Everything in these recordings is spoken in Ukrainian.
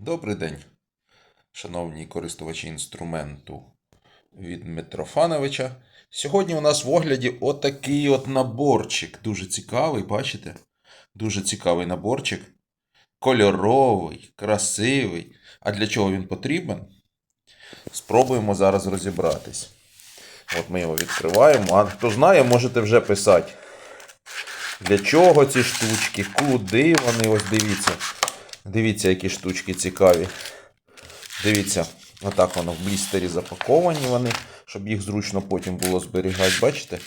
Добрий день, шановні користувачі інструменту від Митрофановича. Сьогодні у нас в огляді отакий от наборчик. Дуже цікавий, бачите? Дуже цікавий наборчик. Кольоровий, красивий. А для чого він потрібен? Спробуємо зараз розібратись. От ми його відкриваємо. А хто знає, можете вже писати. Для чого ці штучки? Куди вони? Ось дивіться. Дивіться, які штучки цікаві. Дивіться, отак воно в блістері запаковані вони, щоб їх зручно потім було зберігати. Бачите?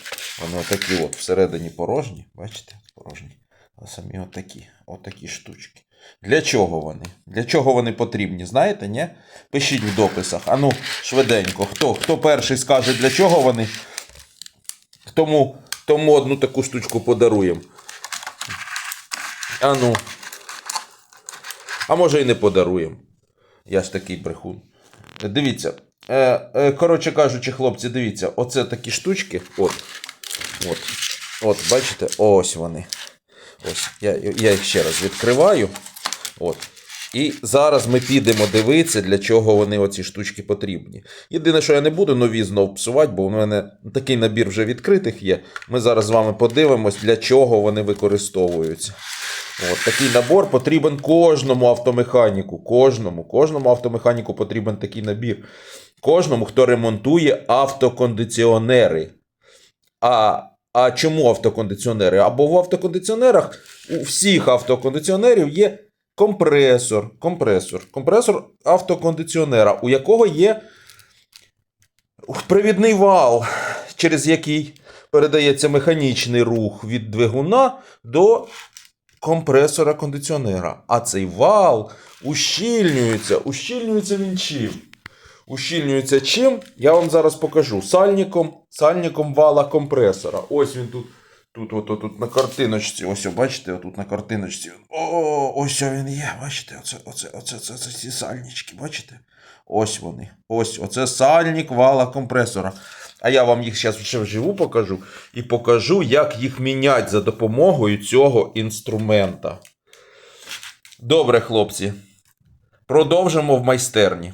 Вони отакі от всередині порожні. Бачите? Порожні. А самі отакі, отакі штучки. Для чого вони? Для чого вони потрібні? Знаєте, ні? Пишіть в дописах. Ану, швиденько. Хто, хто перший скаже, для чого вони? Тому, тому одну таку штучку подаруємо. Ану. А може і не подаруємо. Я ж такий брехун. Дивіться. Е, е, коротше кажучи, хлопці, дивіться, оце такі штучки. От. От. От, бачите, ось вони. Ось. Я, я їх ще раз відкриваю. От. І зараз ми підемо дивитися, для чого вони оці штучки потрібні. Єдине, що я не буду нові знов псувати, бо у мене такий набір вже відкритих є. Ми зараз з вами подивимось, для чого вони використовуються. От, такий набор потрібен кожному автомеханіку. Кожному, кожному автомеханіку потрібен такий набір. Кожному, хто ремонтує автокондиціонери. А, а чому автокондиціонери? Або в автокондиціонерах у всіх автокондиціонерів є компресор. Компресор. Компресор автокондиціонера, у якого є привідний вал, через який передається механічний рух від двигуна до компресора кондиціонера. А цей вал ущільнюється. Ущільнюється він чим? Ущільнюється чим? Я вам зараз покажу. Сальником, сальником вала компресора. Ось він тут. Тут, от, от, от на картиночці, ось, бачите, отут на картиночці. О, ось він є. Бачите, оце, оце, оце, оце, оце ці сальнички, бачите? Ось вони. Ось, оце сальник вала компресора. А я вам їх зараз ще вживу покажу і покажу, як їх міняти за допомогою цього інструмента. Добре, хлопці. Продовжимо в майстерні.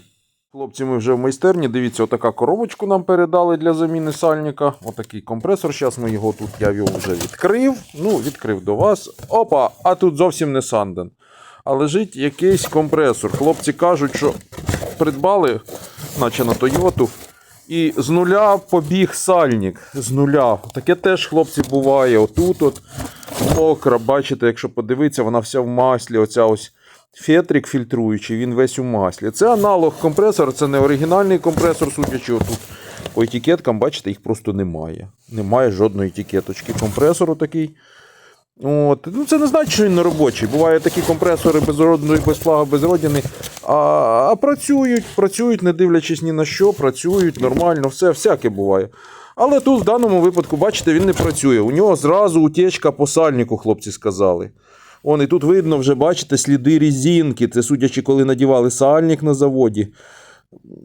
Хлопці, ми вже в майстерні. Дивіться, отака коробочку нам передали для заміни сальника. Отакий компресор. Зараз ми його тут, я його вже відкрив. Ну, відкрив до вас. Опа, а тут зовсім не Санден. А лежить якийсь компресор. Хлопці кажуть, що придбали, наче на Тойоту. І з нуля побіг сальник. З нуля. Таке теж, хлопці, буває. Отут от мокра, бачите, якщо подивитися, вона вся в маслі. Оця ось фетрик фільтруючий, він весь у маслі. Це аналог компресора, це не оригінальний компресор, судячи отут. По етикеткам, бачите, їх просто немає. Немає жодної етикеточки. Компресору такий. От. Ну, Це не значить, що він не робочий. Бувають такі компресори безродної, без флага, без родини. А, а працюють, працюють, не дивлячись ні на що, працюють нормально, все, всяке буває. Але тут в даному випадку, бачите, він не працює. У нього зразу утечка по сальнику, хлопці сказали. Он, і тут видно вже, бачите, сліди різинки. Це судячи, коли надівали сальник на заводі.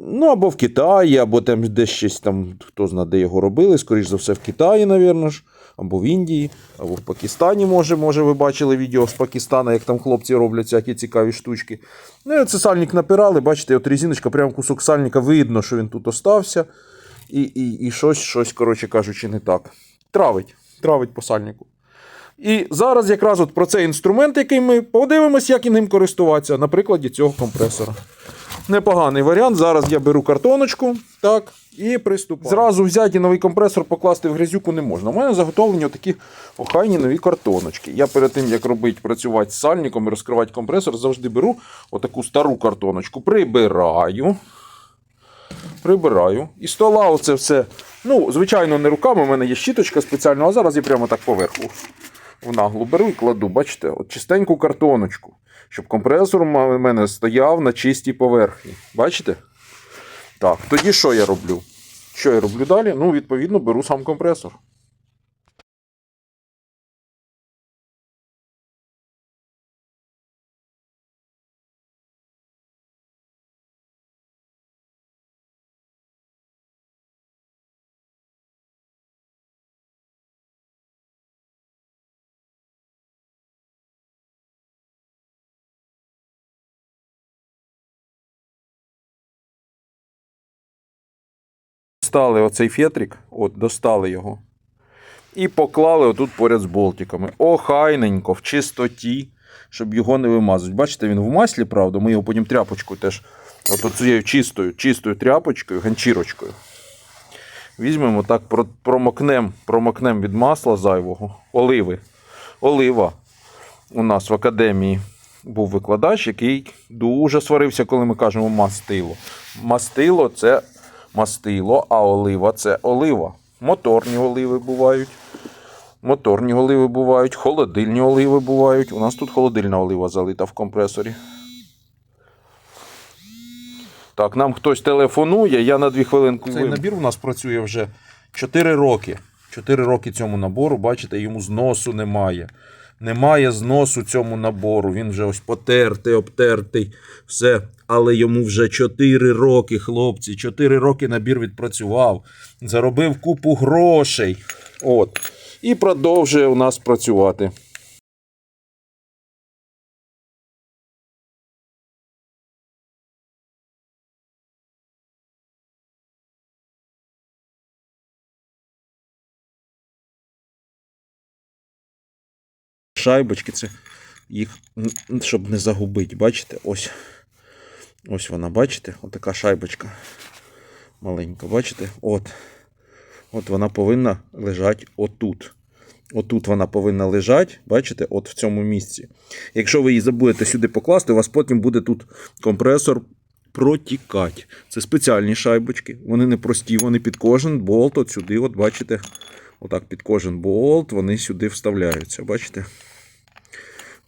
Ну, або в Китаї, або там десь щось там, хто знає, де його робили. Скоріш за все, в Китаї, напевно ж, або в Індії, або в Пакистані, може, може, ви бачили відео з Пакистана, як там хлопці роблять всякі цікаві штучки. Ну, це сальник напирали, бачите, от резиночка, прямо кусок сальника, видно, що він тут остався. І, і, і щось, щось, коротше кажучи, не так. Травить, травить по сальнику. І зараз якраз от про цей інструмент, який ми подивимось, як і ним користуватися на прикладі цього компресора. Непоганий варіант. Зараз я беру картоночку, так, і приступаю. Зразу взяти новий компресор, покласти в грязюку не можна. У мене заготовлені такі охайні нові картоночки. Я перед тим, як робити працювати з сальником і розкривати компресор, завжди беру отаку стару картоночку, прибираю. Прибираю. І стола оце все. Ну, звичайно, не руками, у мене є щіточка спеціальна, а зараз я прямо так поверху в наглу беру і кладу, бачите, от чистеньку картоночку, щоб компресор у мене стояв на чистій поверхні. Бачите? Так, тоді що я роблю? Що я роблю далі? Ну, відповідно, беру сам компресор. Достали оцей фетрик, от, достали його. І поклали отут поряд з болтиками. Охайненько, в чистоті, щоб його не вимазати. Бачите, він в маслі, правда, ми його потім тряпочкою теж. От цією чистою, чистою тряпочкою, ганчірочкою. Візьмемо так, про- промокнем, промокнем від масла зайвого. Оливи. Олива. У нас в академії був викладач, який дуже сварився, коли ми кажемо мастило. Мастило це мастило, а олива це олива. Моторні оливи бувають. Моторні оливи бувають, холодильні оливи бувають. У нас тут холодильна олива залита в компресорі. Так, нам хтось телефонує, я на дві хвилинки. Цей набір у нас працює вже 4 роки. 4 роки цьому набору, бачите, йому зносу немає. Немає зносу цьому набору. Він вже ось потертий, обтертий, все. Але йому вже 4 роки, хлопці. 4 роки набір відпрацював. Заробив купу грошей. От. І продовжує у нас працювати. Шайбочки, це їх, щоб не загубити. Бачите? Ось. Ось вона, бачите? Отака шайбочка. Маленька, бачите? От. От вона повинна лежати отут. Отут вона повинна лежати, бачите, от в цьому місці. Якщо ви її забудете сюди покласти, у вас потім буде тут компресор протікати. Це спеціальні шайбочки. Вони не прості, вони під кожен болт, от сюди, от бачите, отак під кожен болт вони сюди вставляються. Бачите?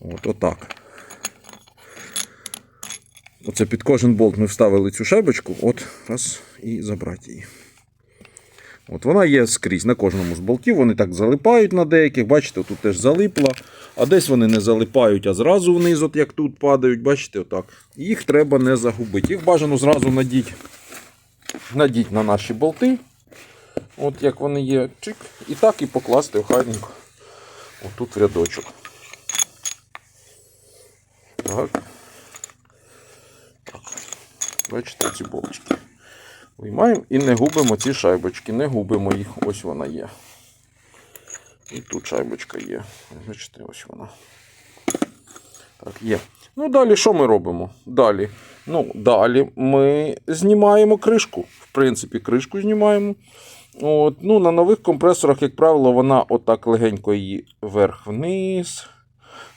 От, отак. Оце під кожен болт ми вставили цю шайбочку, от, раз, і забрати її. От вона є скрізь на кожному з болтів. Вони так залипають на деяких. Бачите, тут теж залипла. А десь вони не залипають, а зразу вниз, от як тут падають. Бачите, отак. Їх треба не загубити. Їх бажано зразу надіть, надіть на наші болти. От як вони є, чик. І так і покласти охайненько. Отут в рядочок. Так. так. Бачите ці болтики. Виймаємо і не губимо ці шайбочки, не губимо їх. Ось вона є. І тут шайбочка є. Бачите, ось вона. Так, є. Ну, далі що ми робимо? Далі. Ну, далі ми знімаємо кришку. В принципі, кришку знімаємо. От, ну, на нових компресорах, як правило, вона отак легенько її вверх-вниз.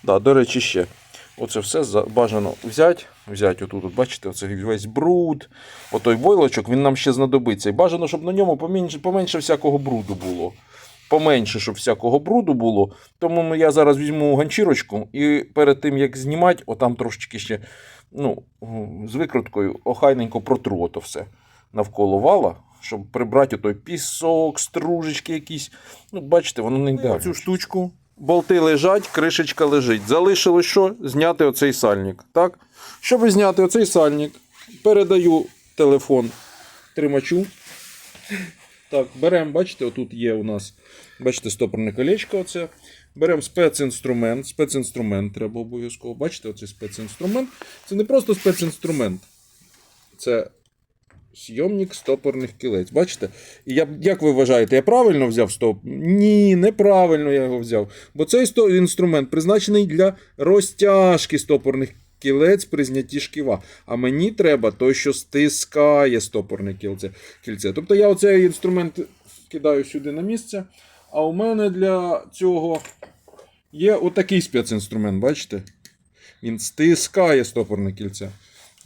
Да, до речі, ще. Оце все бажано взяти. Взяти отут, от, бачите, оце весь бруд. Отой войлочок, він нам ще знадобиться. І бажано, щоб на ньому поменше, поменше всякого бруду було. Поменше, щоб всякого бруду було. Тому я зараз візьму ганчірочку і перед тим, як знімати, отам трошечки ще ну, з викруткою охайненько протру ото все навколо вала, щоб прибрати той пісок, стружечки якісь. Ну, бачите, воно не йде. Цю штучку. Болти лежать, кришечка лежить. Залишилось що? Зняти оцей сальник. Так? Щоб зняти оцей сальник, передаю телефон тримачу. Так, беремо, бачите, отут є у нас, бачите, стопорне колечко. Оце. Беремо спецінструмент. Спецінструмент треба обов'язково. Бачите, оцей спецінструмент. Це не просто спецінструмент. Це Сйомник стопорних кілець. Бачите? І я, як ви вважаєте, я правильно взяв стоп? Ні, неправильно я його взяв. Бо цей інструмент призначений для розтяжки стопорних кілець при знятті шківа. А мені треба той, що стискає стопорне кільце. кільце. Тобто я оцей інструмент кидаю сюди на місце. А у мене для цього є отакий спецінструмент, бачите? Він стискає стопорне кільце.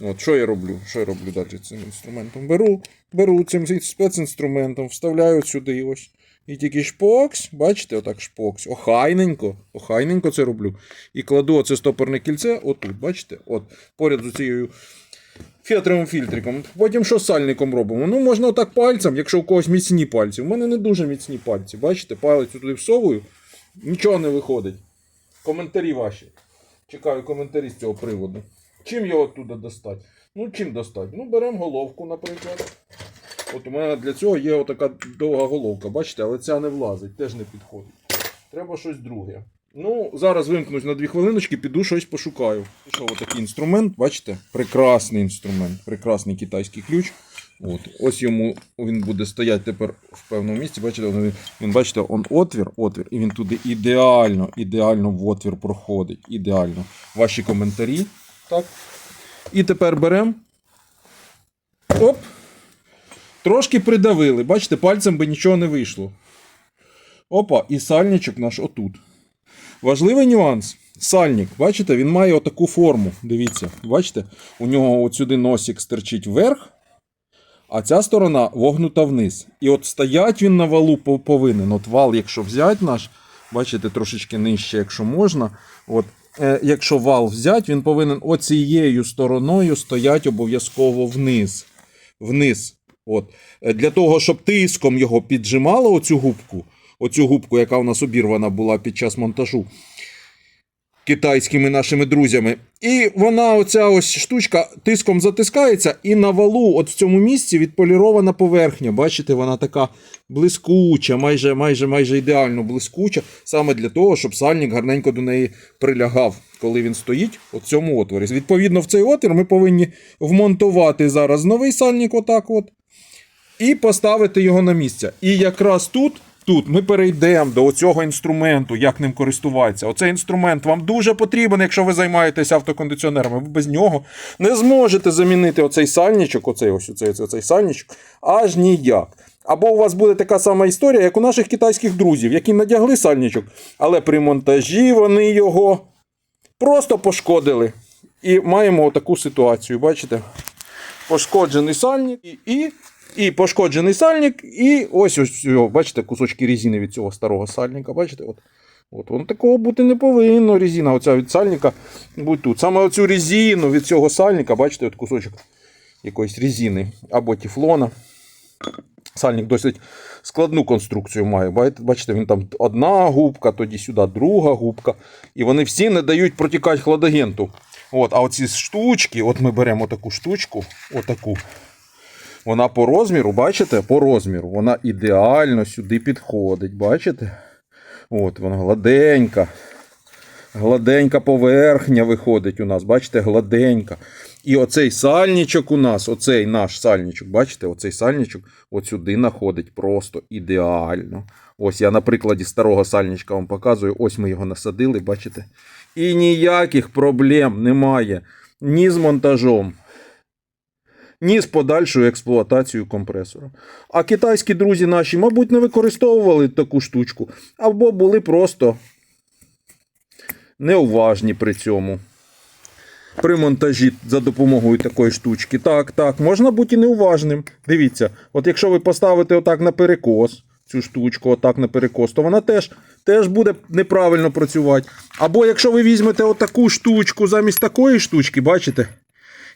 От, що я роблю? Що я роблю далі цим інструментом? Беру, беру цим спецінструментом, вставляю сюди ось. І тільки шпокс, бачите, отак шпокс. Охайненько, охайненько це роблю. І кладу оце стопорне кільце, отут, бачите? От, поряд з цією фетровим фільтриком. Потім що з сальником робимо? Ну, можна отак пальцем, якщо у когось міцні пальці. У мене не дуже міцні пальці. Бачите, палець туди всовую, нічого не виходить. Коментарі ваші. Чекаю коментарі з цього приводу. Чим його туди достати? Ну, чим достати? Ну, беремо головку, наприклад. От у мене для цього є отака довга головка, бачите, але ця не влазить, теж не підходить. Треба щось друге. Ну, зараз вимкнусь на дві хвилиночки, піду щось пошукаю. Пішов отакий інструмент, бачите? Прекрасний інструмент, прекрасний китайський ключ. От. Ось йому він буде стояти тепер в певному місці. Бачите, він, він бачите, он отвір, отвір, і він туди ідеально, ідеально в отвір проходить. Ідеально. Ваші коментарі. Так. І тепер беремо. Оп. Трошки придавили. Бачите, пальцем би нічого не вийшло. Опа, і сальничок наш отут. Важливий нюанс. Сальник, бачите, він має отаку форму. Дивіться, бачите, у нього от сюди носик стирчить вверх, а ця сторона вогнута вниз. І от стоять він на валу повинен. От вал, якщо взяти наш, бачите, трошечки нижче, якщо можна. От, якщо вал взяти, він повинен оцією стороною стояти обов'язково вниз. Вниз. От. Е, Для того, щоб тиском його піджимало оцю губку, оцю губку, яка у нас обірвана була під час монтажу китайськими нашими друзями. І вона, оця ось штучка, тиском затискається, і на валу, от в цьому місці, відполірована поверхня. Бачите, вона така блискуча, майже, майже, майже ідеально блискуча, саме для того, щоб сальник гарненько до неї прилягав, коли він стоїть у цьому отворі. Відповідно, в цей отвір ми повинні вмонтувати зараз новий сальник, отак от і поставити його на місце. І якраз тут, тут ми перейдемо до цього інструменту, як ним користуватися. Оцей інструмент вам дуже потрібен, якщо ви займаєтеся автокондиціонерами. Ви без нього не зможете замінити оцей сальничок, оцей ось оцей, оцей, оцей сальничок, аж ніяк. Або у вас буде така сама історія, як у наших китайських друзів, які надягли сальничок, але при монтажі вони його просто пошкодили. І маємо таку ситуацію, бачите? пошкоджений сальник і, і, пошкоджений сальник, і ось ось, бачите, кусочки різини від цього старого сальника. Бачите? От, от воно такого бути не повинно. Резина, оця від сальника будь тут. Саме оцю резину від цього сальника, бачите, от кусочок якоїсь резини або тефлона. Сальник досить складну конструкцію має. Бачите, він там одна губка, тоді сюди друга губка. І вони всі не дають протікати хладагенту. От, а оці штучки, от ми беремо таку штучку, отаку. Вона по розміру, бачите, по розміру, вона ідеально сюди підходить. Бачите? От, вона гладенька. Гладенька поверхня виходить у нас, бачите, гладенька. І оцей сальничок у нас, оцей наш сальничок, бачите, оцей сальничок от сюди знаходить просто ідеально. Ось я на прикладі старого сальничка вам показую. Ось ми його насадили, бачите? І ніяких проблем немає ні з монтажом, ні з подальшою експлуатацією компресора. А китайські друзі наші, мабуть, не використовували таку штучку, або були просто неуважні при цьому. При монтажі за допомогою такої штучки. Так, так, можна бути і неуважним. Дивіться, от якщо ви поставите отак на перекос, цю штучку, отак на перекос, то вона теж, теж буде неправильно працювати. Або якщо ви візьмете отаку штучку замість такої штучки, бачите,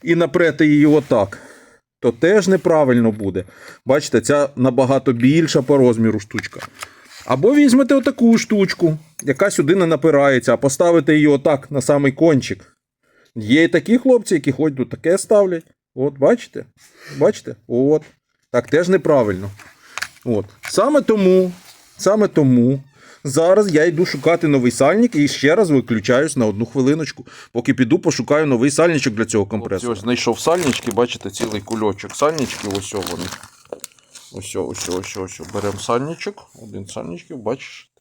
і напрете її отак, то теж неправильно буде. Бачите, ця набагато більша по розміру штучка. Або візьмете отаку штучку, яка сюди не напирається, а поставите її отак на самий кончик. Є і такі хлопці, які ходять тут таке ставлять. От, бачите? Бачите? От. Так теж неправильно. От. Саме тому, саме тому зараз я йду шукати новий сальник і ще раз виключаюсь на одну хвилиночку, поки піду пошукаю новий сальничок для цього компресора. Ось знайшов сальнички, бачите, цілий кульочок сальничків, ось вони. Ось, ось, ось, ось. Беремо сальничок, один сальничків, бачиш.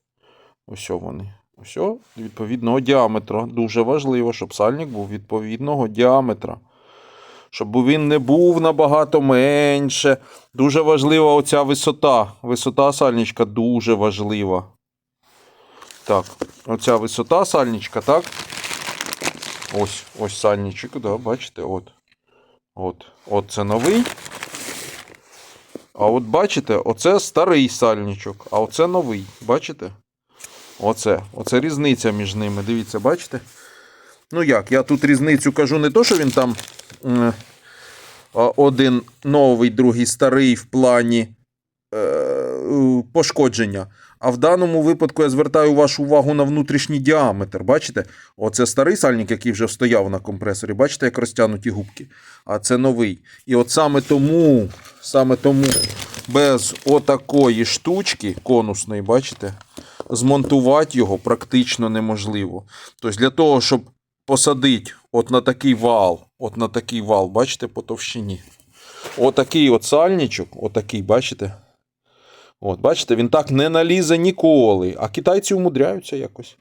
Ось вони. Ось відповідного діаметра. Дуже важливо, щоб сальник був відповідного діаметра. Щоб він не був набагато менше. Дуже важлива оця висота. Висота сальничка дуже важлива. Так, оця висота сальничка, так? Ось, ось сальничок, да, бачите, от. От, от це новий. А от бачите, оце старий сальничок, а оце новий. Бачите? Оце. Оце різниця між ними. Дивіться, бачите? Ну як, я тут різницю кажу не то, що він там один новий, другий старий в плані е, пошкодження. А в даному випадку я звертаю вашу увагу на внутрішній діаметр. Бачите? Оце старий сальник, який вже стояв на компресорі. Бачите, як розтягнуті губки. А це новий. І от саме тому, саме тому без отакої штучки конусної, бачите, змонтувати його практично неможливо. Тобто для того, щоб посадити от на такий вал, от на такий вал, бачите, по товщині. Отакий от сальничок, отакий, бачите? От, бачите, він так не налізе ніколи. А китайці умудряються якось.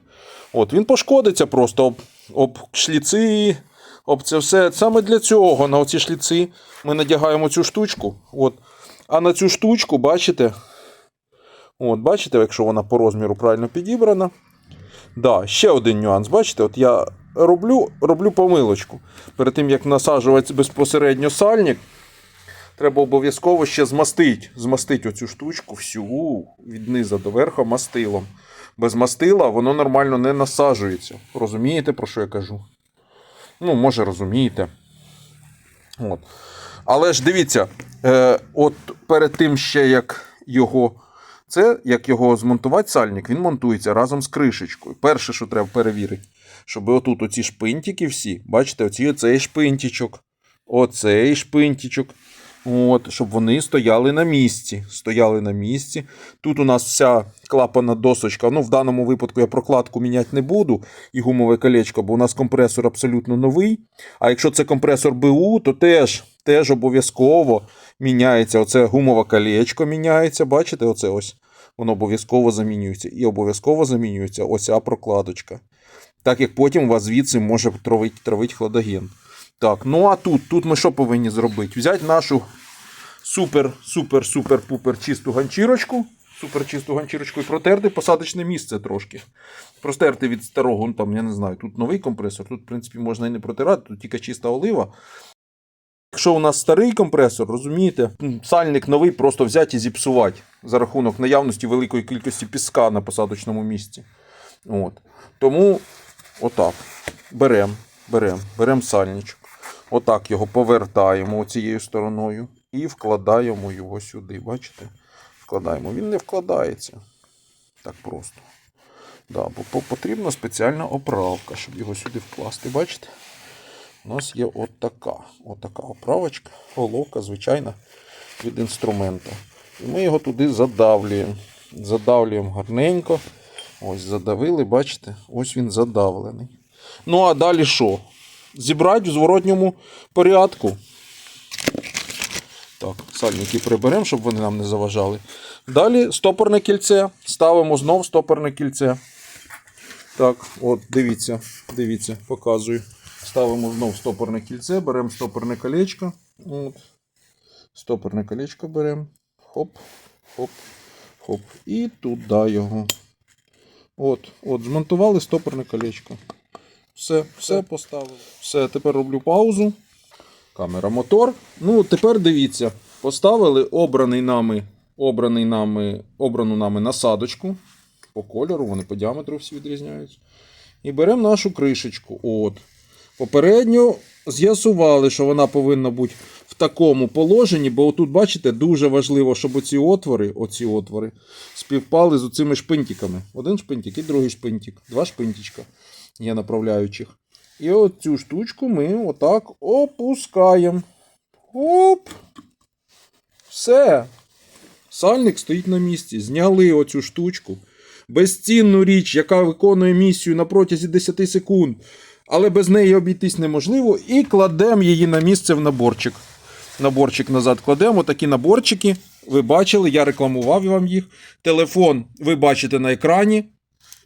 От, він пошкодиться просто об, об шліци, об це все. Саме для цього на оці шліци ми надягаємо цю штучку. От. А на цю штучку, бачите, от, бачите, якщо вона по розміру правильно підібрана. Да, ще один нюанс. Бачите, от я роблю, роблю помилочку. Перед тим, як насаджувати безпосередньо сальник, треба обов'язково ще змастити. Змастити оцю штучку всю від низа до верха мастилом. Без мастила воно нормально не насаджується. Розумієте, про що я кажу? Ну, може, розумієте. От. Але ж дивіться, е, от перед тим ще як його. Це як його змонтувати сальник, він монтується разом з кришечкою. Перше, що треба перевірити, щоб отут оці шпинтики всі, бачите, оці, оцей шпинтічок, оцей шпинтічок, от, щоб вони стояли на місці. Стояли на місці. Тут у нас вся клапана досочка. Ну, в даному випадку я прокладку міняти не буду і гумове колечко, бо у нас компресор абсолютно новий. А якщо це компресор БУ, то теж, теж обов'язково міняється. Оце гумове колечко міняється. Бачите, оце ось. Воно обов'язково замінюється. І обов'язково замінюється оця прокладочка. Так як потім у вас звідси може травити, травити хладоген. Так, ну а тут, тут ми що повинні зробити? Взяти нашу супер, супер, супер, пупер чисту ганчірочку. Супер чисту ганчірочку і протерти посадочне місце трошки. Простерти від старого, ну там, я не знаю, тут новий компресор, тут, в принципі, можна і не протирати, тут тільки чиста олива. Якщо у нас старий компресор, розумієте, сальник новий просто взяти і зіпсувати за рахунок наявності великої кількості піска на посадочному місці. От. Тому отак. Беремо, беремо, беремо сальничок. Отак його повертаємо цією стороною і вкладаємо його сюди. Бачите? Вкладаємо. Він не вкладається. Так просто. Да, бо потрібна спеціальна оправка, щоб його сюди вкласти. Бачите? У нас є от така, оправочка, головка, звичайна, від інструмента. І ми його туди задавлюємо. Задавлюємо гарненько. Ось задавили, бачите, ось він задавлений. Ну а далі що? Зібрати в зворотньому порядку. Так, сальники приберемо, щоб вони нам не заважали. Далі стопорне кільце. Ставимо знов стопорне кільце. Так, от, дивіться, дивіться, показую. Ставимо знов стопорне кільце, беремо стопорне колечко. От. Стопорне колечко беремо. Хоп, хоп, хоп. І туди його. От, от, змонтували стопорне колечко. Все, все поставили. Все, тепер роблю паузу. Камера мотор. Ну, тепер дивіться. Поставили обраний нами, обраний нами, обрану нами насадочку. По кольору, вони по діаметру всі відрізняються. І беремо нашу кришечку. От. Попередньо з'ясували, що вона повинна бути в такому положенні, бо отут, бачите, дуже важливо, щоб оці отвори, оці отвори співпали з оцими шпинтиками. Один шпинтик і другий шпинтик. Два шпинтичка є направляючих. І оцю штучку ми отак опускаємо. Оп! Все. Сальник стоїть на місці. Зняли оцю штучку. Безцінну річ, яка виконує місію на протязі 10 секунд. Але без неї обійтись неможливо. І кладемо її на місце в наборчик. Наборчик назад кладемо. Такі наборчики. Ви бачили, я рекламував вам їх. Телефон ви бачите на екрані.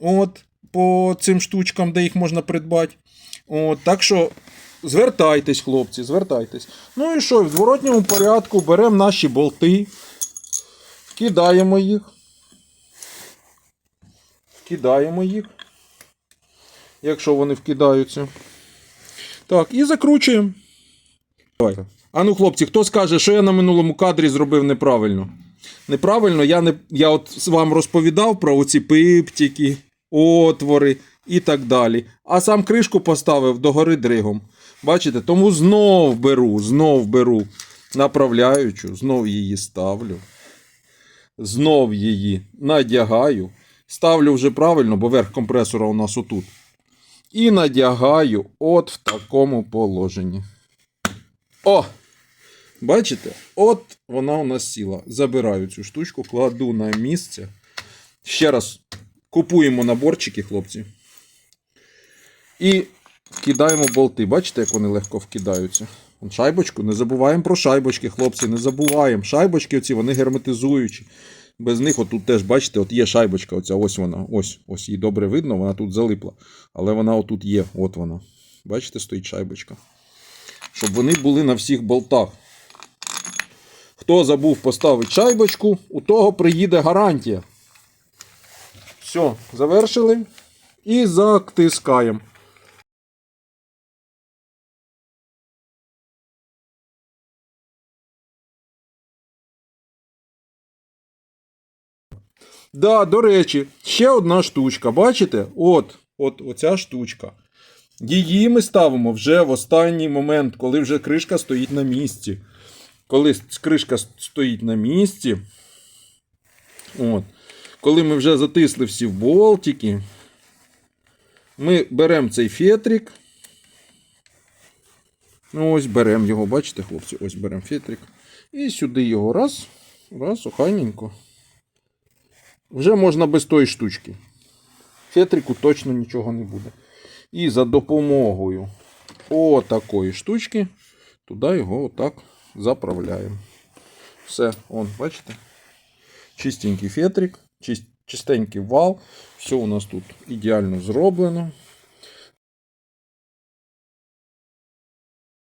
От, по цим штучкам, де їх можна придбати. От, так що звертайтесь, хлопці, звертайтесь. Ну і що, в зворотньому порядку беремо наші болти, вкидаємо їх. Вкидаємо їх. Якщо вони вкидаються. Так, і закручуємо. Давай. А ну, хлопці, хто скаже, що я на минулому кадрі зробив неправильно? Неправильно, я не я от вам розповідав про оці пиптики, отвори і так далі. А сам кришку поставив догори дригом. Бачите, тому знов беру, знов беру направляючу, знов її ставлю. Знов її надягаю. Ставлю вже правильно, бо верх компресора у нас отут. І надягаю от в такому положенні. О! Бачите? От вона у нас сіла. Забираю цю штучку, кладу на місце. Ще раз купуємо наборчики, хлопці. І вкидаємо болти. Бачите, як вони легко вкидаються? Шайбочку, не забуваємо про шайбочки, хлопці, не забуваємо. Шайбочки оці, вони герметизуючі. Без них, отут теж, бачите, от є шайбочка, оця, ось вона, ось, ось її добре видно, вона тут залипла. Але вона отут є, от вона. Бачите, стоїть шайбочка. Щоб вони були на всіх болтах. Хто забув поставити шайбочку, у того приїде гарантія. Все, завершили. І затискаємо. Да, до речі, ще одна штучка. Бачите? От, от оця штучка. Її ми ставимо вже в останній момент, коли вже кришка стоїть на місці. Коли кришка стоїть на місці. От. Коли ми вже затисли всі в болтики, ми беремо цей фетрик. Ну, ось беремо його, бачите, хлопці, ось беремо фетрик. І сюди його раз, раз, охайненько. Вже можна без тої штучки. Фетрику точно нічого не буде. І за допомогою отакої штучки туди його отак заправляємо. Все, он, бачите? Чистенький фетрик, чистенький вал. Все у нас тут ідеально зроблено.